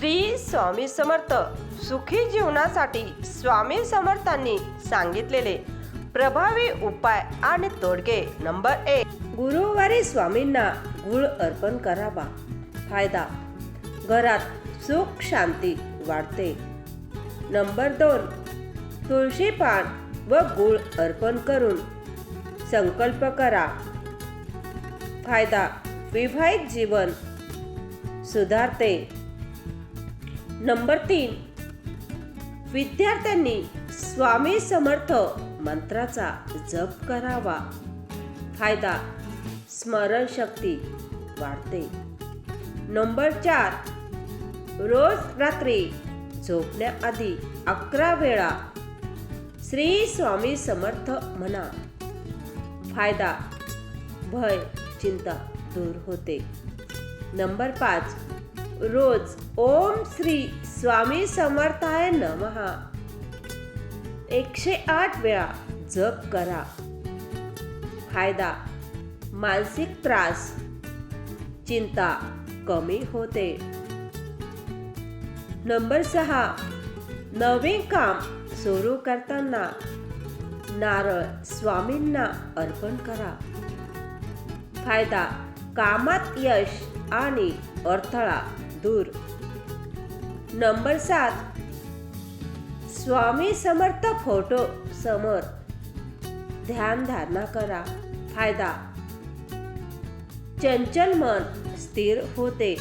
श्री स्वामी समर्थ सुखी जीवनासाठी स्वामी समर्थांनी सांगितलेले प्रभावी उपाय आणि तोडगे नंबर एक. गुरुवारी स्वामींना गुळ अर्पण करावा. फायदा घरात सुख शांती वाढते. नंबर दोन तुळशी पान व गुळ अर्पण करून संकल्प करा. फायदा विवाहित जीवन सुधारते. नंबर तीन. विद्यार्थ्यांनी स्वामी समर्थ मंत्राचा जप करावा. फायदा स्मरणशक्ती वाढते. नंबर चार. रोज रात्री झोपण्याआधी अकरा वेळा श्री स्वामी समर्थ म्हणा. फायदा भय चिंता दूर होते. नंबर पाच. रोज ओम श्री स्वामी समर्थाय नमहा एकशे आठ वेळा जप करा. फायदा मानसिक त्रास चिंता कमी होते. नंबर सहा नवीन काम सुरू करताना नारळ स्वामींना अर्पण करा. फायदा कामात यश आणि अडथळा दूर. नंबर सात. स्वामी समर्थ फोटो समोर. ध्यान धारणा करा. फायदा. चंचल मन स्थिर होते.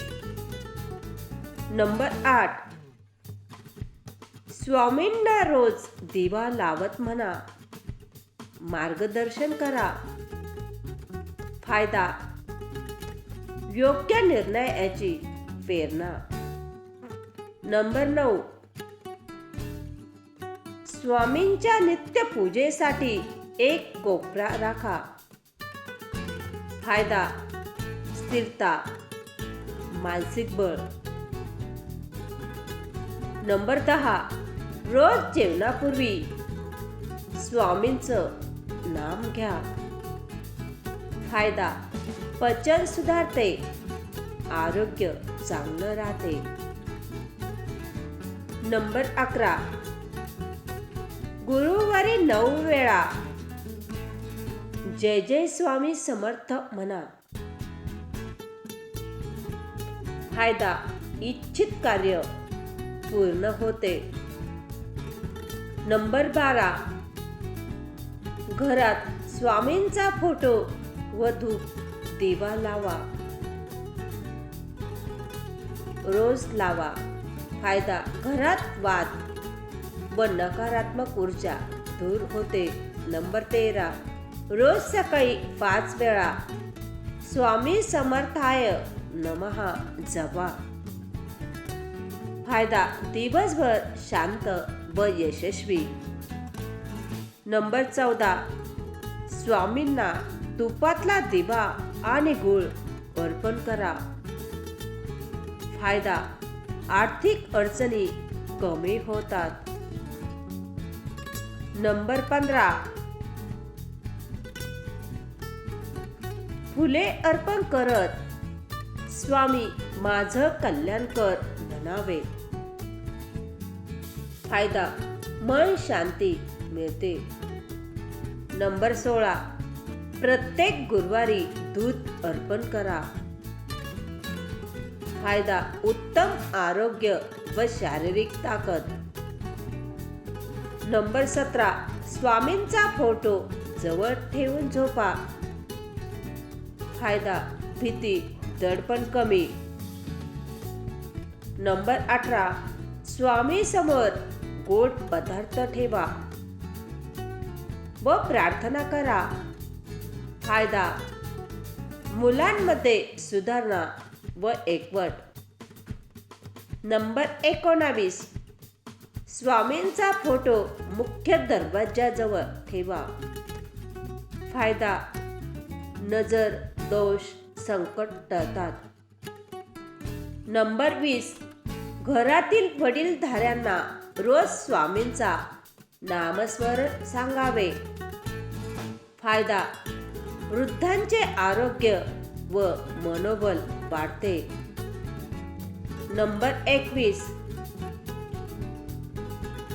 नंबर आठ. स्वामींना रोज दिवा लावत म्हणा. मार्गदर्शन करा. फायदा. योग्य निर्णयाची प्रेरणा नंबर नऊ. स्वामींच्या नित्य पूजेसाठी एक कोपरा राखा. फायदा स्थिरता मानसिक बळ. नंबर दहा. रोज जेवणापूर्वी स्वामींचं नाम घ्या. फायदा पचन सुधारते. आरोग्य. चांगलं राहते. नंबर अकरा. गुरुवारी नऊ वेळा. जय जय स्वामी समर्थ म्हणा. फायदा इच्छित कार्य पूर्ण होते. नंबर बारा. घरात स्वामींचा फोटो व धूप देवा लावा. रोज लावा. फायदा घरात वाद व नकारात्मक ऊर्जा दूर होते. नंबर तेरा. रोज सकाळी पाच वेळा. स्वामी समर्थाय नमहा जपा. फायदा दिवसभर शांत व यशस्वी. नंबर चौदा. स्वामींना तुपातला दिवा आणि गुळ अर्पण करा. फायदा. आर्थिक अडचणी कमी होतात. नंबर पंधरा. फुले अर्पण करत. स्वामी माझं कल्याण कर म्हणावे. फायदा मन शांती मिळते. नंबर सोळा. प्रत्येक गुरुवारी दूध अर्पण करा. फायदा उत्तम आरोग्य व शारीरिक ताकद. नंबर सतरा स्वामींचा फोटो जवळ ठेवून झोपा. फायदा भीती दडपण कमी. नंबर अठरा स्वामी समोर गोड पदार्थ ठेवा व प्रार्थना करा. फायदा मुलांमध्ये सुधारणा व एकवट. नंबर एकोणावीस. स्वामींचा फोटो मुख्य दरवाजाजवळ ठेवा. फायदा. नजर दोष संकट टळतात. नंबर वीस. घरातील वडीलधाऱ्यांना रोज स्वामींचा नामस्मरण सांगावे. फायदा. वृद्धांचे आरोग्य व मनोबल. वाढते. नंबर एकवीस.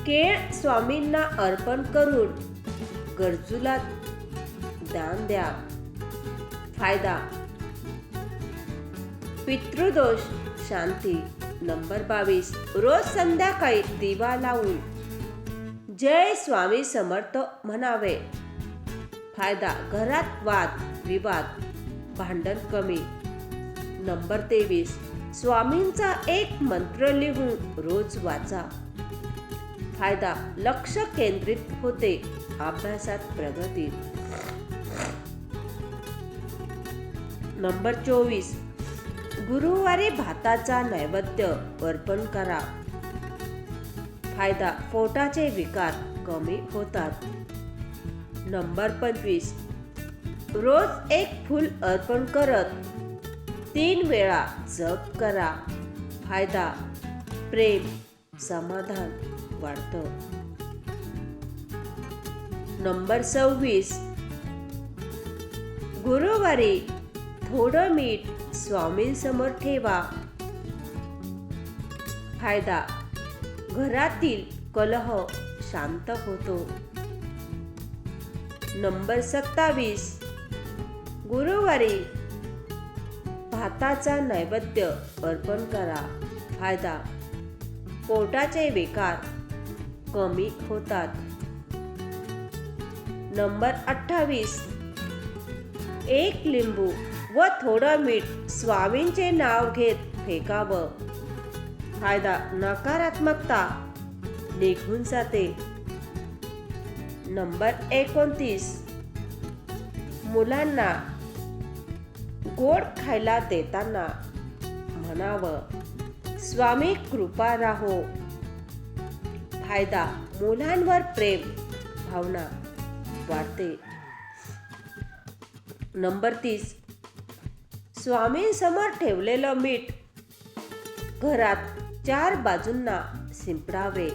केळ स्वामींना अर्पण करून गरजूला दान द्या. फायदा. पितृदोष शांती. नंबर बावीस. रोज संध्याकाळी दिवा लावून जय स्वामी समर्थ म्हणावे. फायदा. घरात वाद विवाद भांडण कमी. नंबर तेवीस. स्वामींचा एक मंत्र लिहून रोज वाचा. फायदा लक्ष केंद्रित होते अभ्यासात प्रगती. नंबर चोवीस. गुरुवारी भाताचा नैवेद्य अर्पण करा. फायदा पोटाचे विकार कमी होतात. नंबर पंचवीस. रोज एक फूल अर्पण करत तीन वेळा जप करा. फायदा प्रेम समाधान वाढतं. नंबर सव्वीस. गुरुवारी थोडं मीठ स्वामींसमोर ठेवा. फायदा घरातील कलह शांत होतो. नंबर सत्तावीस. गुरुवारी भाताचा नैवेद्य अर्पण करा. फायदा पोटाचे विकार कमी होतात. नंबर अठ्ठावीस एक लिंबू व थोडं मीठ स्वामींचे नाव घेत फेकावं. फायदा नकारात्मकता निघून जाते. नंबर एकोणतीस मुलांना गोड खायला देताना म्हणावं स्वामी कृपा राहो. फायदा मुलांवर प्रेम भावना वाढते. नंबर तीस स्वामींसमोर ठेवलेलं मीठ घरात चार बाजूंना शिंपडावे.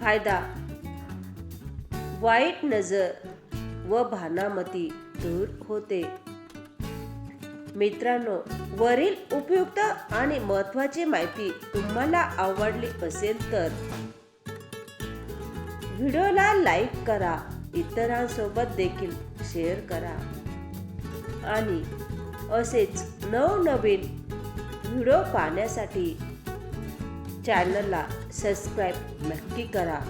फायदा वाईट नजर व भानामती दूर होते. मित्रांनो वरील उपयुक्त आणि महत्त्वाची माहिती तुम्हाला आवडली असेल तर व्हिडिओला लाईक करा इतरांसोबत देखील शेअर करा. आणि असेच नवनवीन व्हिडिओ पाहण्यासाठी चॅनलला सबस्क्राईब नक्की करा.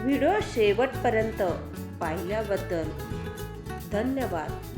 व्हिडिओ शेवटपर्यंत पाहिल्याबद्दल धन्यवाद.